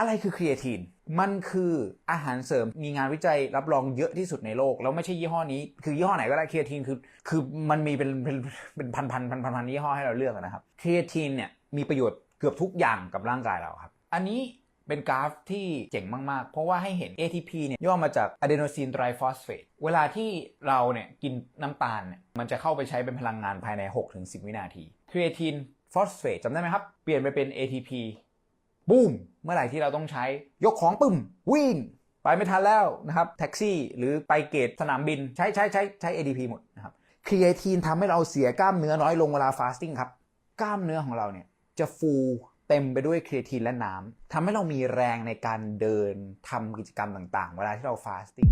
อะไรคือครีเอทีน มันคืออาหารเสริมมีงานวิจัยรับรองเยอะที่สุดในโลก แล้วไม่ใช่ยี่ห้อนี้ คือยี่ห้อไหนก็ได้ครีเอทีนคือคือมันมีเป็นเป็นเป็นพันพันพันพันพันยี่ห้อให้เราเลือกนะครับครีเอทีนเนี่ยมีประโยชน์เกือบทุกอย่างกับร่างกายเราครับ อันนี้เป็นกราฟที่เจ๋งมาก ๆ เพราะว่าให้เห็น ATP เนี่ยย่อมาจาก adenosine triphosphate เวลาที่เราเนี่ยกินน้ำตาลเนี่ยมันจะเข้าไปใช้เป็นพลังงานภายใน 6-10 วินาที ครีเอทีนฟอสเฟตจำได้ไหมครับ เปลี่ยนไปเป็น ATP บูมเมื่อไหร่ที่เราต้องใช้ยกของปึ้ม วิ่ง ไปไม่ทันแล้วนะครับ แท็กซี่หรือไปเกตสนามบินใช้ใช้ใช้ใช้ ATP หมดนะครับครีเอทีนทำให้เราเสียกล้ามเนื้อน้อยลงเวลาฟาสติ้งครับ กล้ามเนื้อของเราเนี่ยจะฟูเต็มไปด้วยครีเอทีนและน้ำทำให้เรามีแรงในการเดินทำกิจกรรมต่างๆ เวลาที่เราฟาสติ้ง